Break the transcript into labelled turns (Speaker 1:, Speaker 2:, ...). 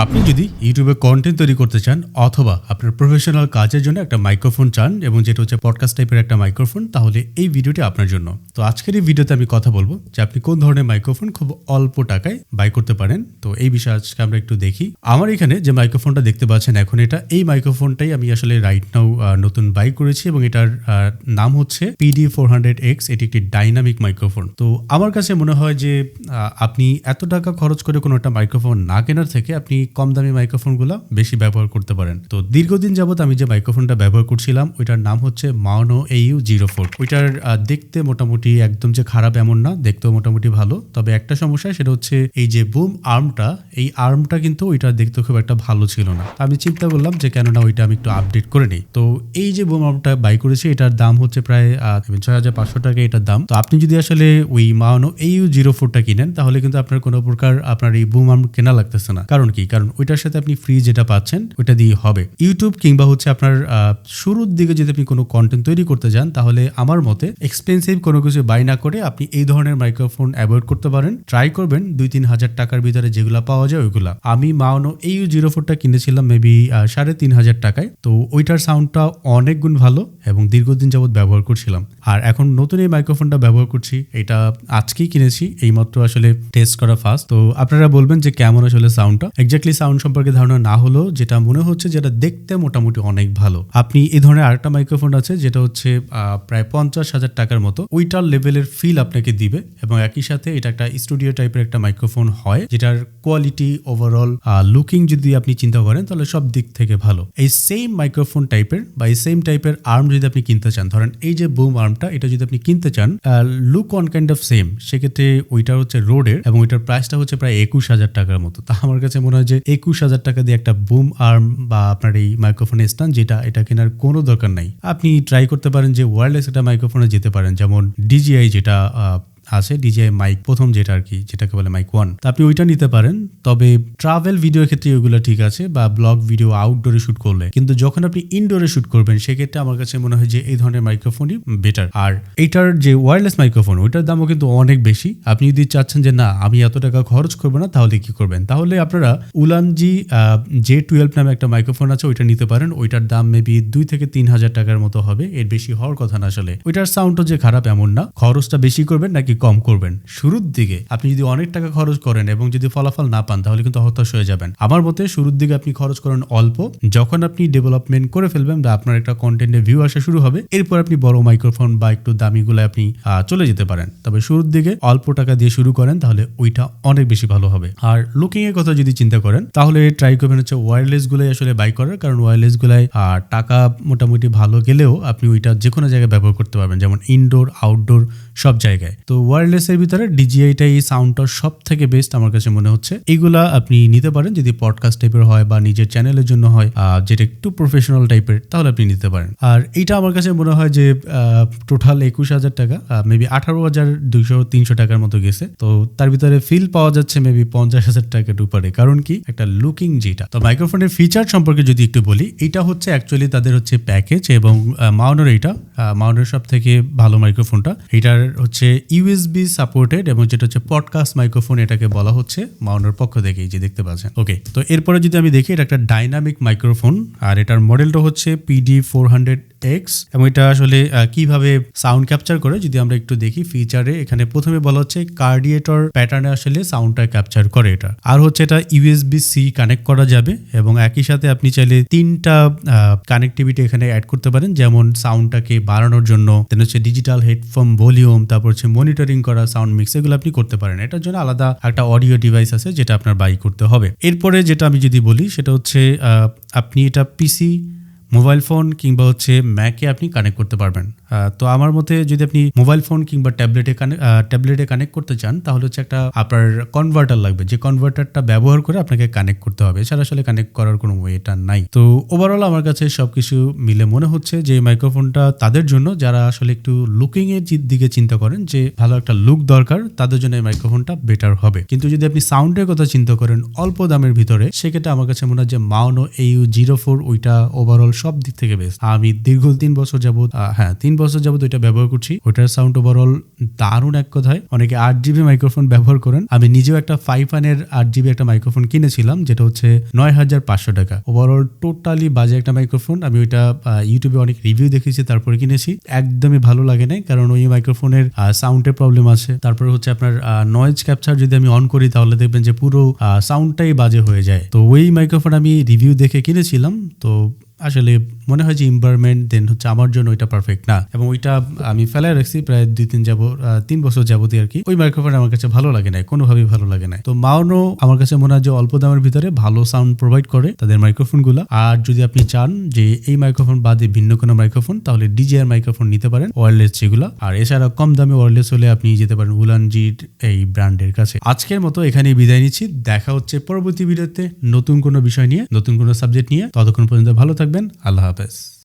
Speaker 1: আপনি যদি ইউটিউবে কন্টেন্ট তৈরি করতে চান, অথবা আপনার প্রফেশনাল কাজের জন্য একটা মাইক্রোফোন চান, এবং যেটা হচ্ছে পডকাস্ট টাইপের একটা মাইক্রোফোন তাহলে এই ভিডিওটি আপনার জন্য। তো আজকের এই ভিডিওতে আমি কথা বলব যে আপনি কোন ধরনের মাইক্রোফোন খুব অল্প টাকায় বাই করতে পারেন। তো এই বিষয়ে আজকে আমরা একটু দেখি। আমার এখানে যে মাইক্রোফোনটা দেখতে পাচ্ছেন এখন, এটা এই মাইক্রোফোনটাই আমি আসলে রাইট নাও নতুন বাই করেছি, এবং এটার নাম হচ্ছে পিডি ফোর হান্ড্রেড এক্স এটি একটি ডাইনামিক মাইক্রোফোন তো আমার কাছে মনে হয় যে আপনি এত টাকা খরচ করে কোনো একটা মাইক্রোফোন না কেনার থেকে আপনি কম দামি মাইক্রোফোনগুলো বেশি ব্যবহার করতে পারেন। তো দীর্ঘদিন যাবত আমি যে মাইক্রোফোনটা ব্যবহার করছিলাম, ওইটার নাম হচ্ছে মাওনো এইউ জিরো ফোর ওইটার দেখতে মোটামুটি একদম যে খারাপ এমন না, দেখতেও মোটামুটি ভালো। তবে একটা সমস্যা, সেটা হচ্ছে এই যে বুম আর্মটা এই আর্মটা কিন্তু ওইটা দেখতে খুব একটা ভালো ছিল না। আমি চিন্তা করলাম যে কেননা ওইটা আমি একটু আপডেট করে নিই। তো এই যে বুম আর্মটা বাই করেছি, এটার দাম হচ্ছে প্রায় ছয় হাজার পাঁচশো টাকা এটার দাম। তো আপনি যদি আসলে ওই মাওনো এইউ জিরো ফোরটা কিনেন, তাহলে কিন্তু আপনার কোনো প্রকার আপনার এই বুম আর্ম কেনা লাগতেছে না। কারণ কি? কারণ ওইটার সাথে আপনি ফ্রি যেটা পাচ্ছেন, ওইটা দিয়ে হবে। ইউটিউব কিংবা হচ্ছে আপনার শুরুর দিকে যদি আপনি কোনো কন্টেন্ট তৈরি করতে যান, তাহলে আমার মতে এক্সপেন্সিভ কোনো কিছু বাই না করে আপনি এই ধরনের মাইক্রোফোন অ্যাভয়েড করতে পারেন। ট্রাই করবেন, দুই তিন হাজার টাকার ভিতরে যেগুলো পাওয়া যায় ওইগুলা। আমি মাওনো এই জিরো ফোরটা কিনেছিলাম মেবি সাড়ে তিন হাজার টাকায়। তো ওইটার সাউন্ডটা অনেক গুণ ভালো এবং দীর্ঘদিন যাবৎ ব্যবহার করছিলাম। আর এখন নতুন এই মাইক্রোফোনটা ব্যবহার করছি, এটা আজকেই কিনেছি, এইমাত্র আসলে টেস্ট করা ফার্স্ট তো আপনারা বলবেন যে কেমন আসলে সাউন্ডটা এক্স্যাক্টলি সাউন্ড সম্পর্কে ধারণা না হলেও যেটা মনে হচ্ছে যেটা দেখতে মোটামুটি অনেক ভালো। আপনি এই ধরনের আরেকটা মাইক্রোফোন আছে যেটা হচ্ছে প্রায় পঞ্চাশ হাজার টাকার মতো। ওইটার লেভেলের ফিল আপনাকে দিবে এবং একই সাথে এটা একটা স্টুডিও টাইপের একটা মাইক্রোফোন হয় যেটার কোয়ালিটি ওভারঅল লুকিং যদি আপনি চিন্তা করেন তাহলে সব দিক থেকে ভালো। এই সেম মাইক্রোফোন টাইপের বা এই সেম টাইপের আর্ম যদি আপনি কিনতে চান, ধরেন এই যে বুম আর্মটা এটা যদি আপনি কিনতে চান look on kind of same সেক্ষেত্রে ওইটা হচ্ছে রোডের এবং ওইটার প্রাইসটা হচ্ছে প্রায় একুশ হাজার টাকার মতো। তা আমার কাছে মনে হয় যে একুশ হাজার টাকা দিয়ে একটা বুম আর্ম বা আপনার এই মাইক্রোফোনের স্ট্যান্ড যেটা, এটা কেনার কোনো দরকার নাই। আপনি ট্রাই করতে পারেন যে ওয়ারলেস একটা মাইক্রোফোনে যেতে পারেন, যেমন ডিজিআই যেটা আছে ডিজিআই মাইক প্রথম যেটা আর কি যেটাকে বলে মাইক ওয়ান তা আপনি ওইটা নিতে পারেন, তবে ট্রাভেল ভিডিওর ক্ষেত্রে ওইগুলো ঠিক আছে বা ব্লগ ভিডিও আউটডোরে শুট করলে। কিন্তু যখন আপনি ইনডোরে শুট করবেন, সেক্ষেত্রে আমার কাছে মনে হয় যে এই ধরনের মাইক্রোফোনই বেটার আর এইটার যে ওয়্যারলেস মাইক্রোফোন ওইটার দামও কিন্তু অনেক বেশি। আপনি যদি চাচ্ছেন যে না, আমি এত টাকা খরচ করব না, তাহলে কি করবেন? তাহলে আপনারা উলানজি জে টুয়েলভ নামে একটা মাইক্রোফোন আছে, ওইটা নিতে পারেন। ওইটার দাম মেবি দুই থেকে তিন হাজার টাকার মতো হবে, এর বেশি হওয়ার কথা না আসলে। ওইটার সাউন্ডও যে খারাপ এমন না। খরচটা বেশি করবেন নাকি কম করবেন। শুরুর দিকে আপনি যদি অনেক টাকা খরচ করেন এবং যদি ফলাফল না পান, তাহলে কিন্তু হতাশ হয়ে যাবেন। আমার মতে শুরুর দিকে আপনি খরচ করেন অল্প। যখন আপনি ডেভেলপমেন্ট করে ফেলবেন, বা আপনার একটা কন্টেন্টে ভিউ আসা শুরু হবে, এরপর আপনি বড় মাইক্রোফোন বা একটু দামিগুলো আপনি চলে যেতে পারেন। তবে শুরুর দিকে অল্প টাকা দিয়ে শুরু করেন, তাহলে ওইটা অনেক বেশি ভালো হবে। আর লুকিং এর কথা যদি চিন্তা করেন, তাহলে ট্রাই করবেন হচ্ছে ওয়্যারলেস গুলাই আসলে বাই করার। কারণ ওয়্যারলেস গুলাই টাকা মোটামুটি ভালো গেলেও আপনি ওইটা যে কোনো জায়গায় ব্যবহার করতে পারবেন। যেমন ইনডোর আউটডোর সব জায়গায়। তো ওয়্যারলেস এর ভিতরে ডিজিআইটা এই সাউন্ডটা সব থেকে বেস্ট আমার কাছে মনে হচ্ছে। এগুলা আপনি নিতে পারেন, যদি পডকাস্ট টাইপের হয় বা নিজের চ্যানেলের জন্য হয় যেটা একটু প্রফেশনাল টাইপের তাহলে আপনি নিতে পারেন। আর এইটা আমার কাছে মনে হয় যে টোটাল একুশ হাজার টাকা মেবি আঠারো হাজার দুইশো তিনশো টাকার মতো গেছে। তো তার ভিতরে ফিল পাওয়া যাচ্ছে মেবি পঞ্চাশ হাজার টাকার উপরে, কারণ কি? একটা লুকিং যেটা। তো মাইক্রোফোনের ফিচার সম্পর্কে যদি একটু বলি, এটা হচ্ছে অ্যাকচুয়ালি তাদের হচ্ছে প্যাকেজ এবং মাউনের এইটা মাউনের সব থেকে ভালো মাইক্রোফোনটা এটার হচ্ছে ইউএসবি সাপোর্টেড এবং যেটা হচ্ছে পডকাস্ট মাইক্রোফোন এটাকে বলা হচ্ছে মাউনের পক্ষ থেকে এই যে দেখতে পাচ্ছেন। ওকে তো এরপরে যদি আমি দেখি, এটা একটা ডাইনামিক মাইক্রোফোন আর এটার মডেলটা হচ্ছে পিডি ফোর হান্ড্রেড এক্স এবং এটা আসলে কীভাবে সাউন্ড ক্যাপচার করে, যদি আমরা একটু দেখি ফিচারে এখানে প্রথমে বলা হচ্ছে কার্ডিয়েটর প্যাটার্নে আসলে সাউন্ডটা ক্যাপচার করে এটা। আর হচ্ছে এটা ইউএসবি সি কানেক্ট করা যাবে, এবং একই সাথে আপনি চাইলে তিনটা কানেক্টিভিটি এখানে অ্যাড করতে পারেন, যেমন সাউন্ডটাকে বাড়ানোর জন্য দেন হচ্ছে ডিজিটাল হেডফোন ভলিউম তারপর হচ্ছে মনিটরিং করা সাউন্ড মিক্স এগুলো আপনি করতে পারেন। এটার জন্য আলাদা একটা অডিও ডিভাইস আছে, যেটা আপনার বাই করতে হবে। এরপরে যেটা আমি যদি বলি, সেটা হচ্ছে আপনি এটা পিসি মোবাইল ফোন কিংবা হচ্ছে ম্যাকে আপনি কানেক্ট করতে পারবেন। তো আমার মতে যদি আপনি মোবাইল ফোন কিংবা ট্যাবলেটে ট্যাবলেটে কানেক্ট করতে চান, তাহলে হচ্ছে একটা আপনার কনভার্টার লাগবে। যে কনভার্টারটা ব্যবহার করে আপনাকে কানেক্ট করতে হবে। এছাড়া আসলে কানেক্ট করার কোনো ওয়েটা নাই। তো ওভারঅল আমার কাছে সবকিছু মিলে মনে হচ্ছে যে মাইক্রোফোনটা তাদের জন্য, যারা আসলে একটু লুকিং এর দিকে চিন্তা করেন যে ভালো একটা লুক দরকার, তাদের জন্য এই মাইক্রোফোনটা বেটার হবে। কিন্তু যদি আপনি সাউন্ডের কথা চিন্তা করেন অল্প দামের ভিতরে, সেক্ষেত্রে আমার কাছে মনে হয় যে মাউনো এইউ জিরো ফোর ওইটা ওভারঅল সব দিক থেকে বেস্ট আমি দীর্ঘ তিন বছর যাবত হ্যাঁ তিন বছর যাবত ওইটা ব্যবহার করছি। ওইটার সাউন্ড ওভারঅল দারুণ এক কথায়। অনেকে আট জিবি মাইক্রোফোন ব্যবহার করেন। আমি নিজেও একটা ফাইভ ওয়ানের আট জিবি একটা মাইক্রোফোন কিনেছিলাম, যেটা হচ্ছে নয় হাজার পাঁচশো টাকা। ওভারঅল টোটালি বাজে একটা মাইক্রোফোন আমি ওইটা ইউটিউবে অনেক রিভিউ দেখেছি, তারপরে কিনেছি। একদমই ভালো লাগে নাই, কারণ ওই মাইক্রোফোনের সাউন্ডের প্রবলেম আছে। তারপরে হচ্ছে আপনার নয়েজ ক্যাপচার যদি আমি অন করি, তাহলে দেখবেন যে পুরো সাউন্ডটাই বাজে হয়ে যায়। তো ওই মাইক্রোফোন আমি রিভিউ দেখে কিনেছিলাম। তো আসলে মনে হয় যে এনভায়রনমেন্ট দেন হচ্ছে আমার জন্য ওইটা পারফেক্ট না। এবং ওইটা আমি ফেলায় রাখছি প্রায় দুই, তিন যাব তিন বছর যাবতীয় আর কি। ওই মাইক্রোফোন আমার কাছে ভালো লাগে না কোনোভাবেই ভালো লাগে না তো মাউনো আমার কাছে মনে হয় যে অল্প দামের ভিতরে ভালো সাউন্ড প্রোভাইড করে তাদের মাইক্রোফোন মাইক্রোফোনগুলো আর যদি আপনি চান যে এই মাইক্রোফোন বাদে ভিন্ন কোনো মাইক্রোফোন তাহলে ডিজিআর মাইক্রোফোন নিতে পারেন ওয়ারলেস যেগুলো। আর এছাড়া কম দামে ওয়ারলেস হলে আপনি যেতে পারেন উলানজির এই ব্র্যান্ডের কাছে। আজকের মতো এখানেই বিদায় নিচ্ছি। দেখা হচ্ছে পরবর্তী ভিডিওতে নতুন কোনো বিষয় নিয়ে, নতুন কোনো সাবজেক্ট নিয়ে। ততক্ষণ পর্যন্ত ভালো থাকবেন। আল্লাহ হাফেজ।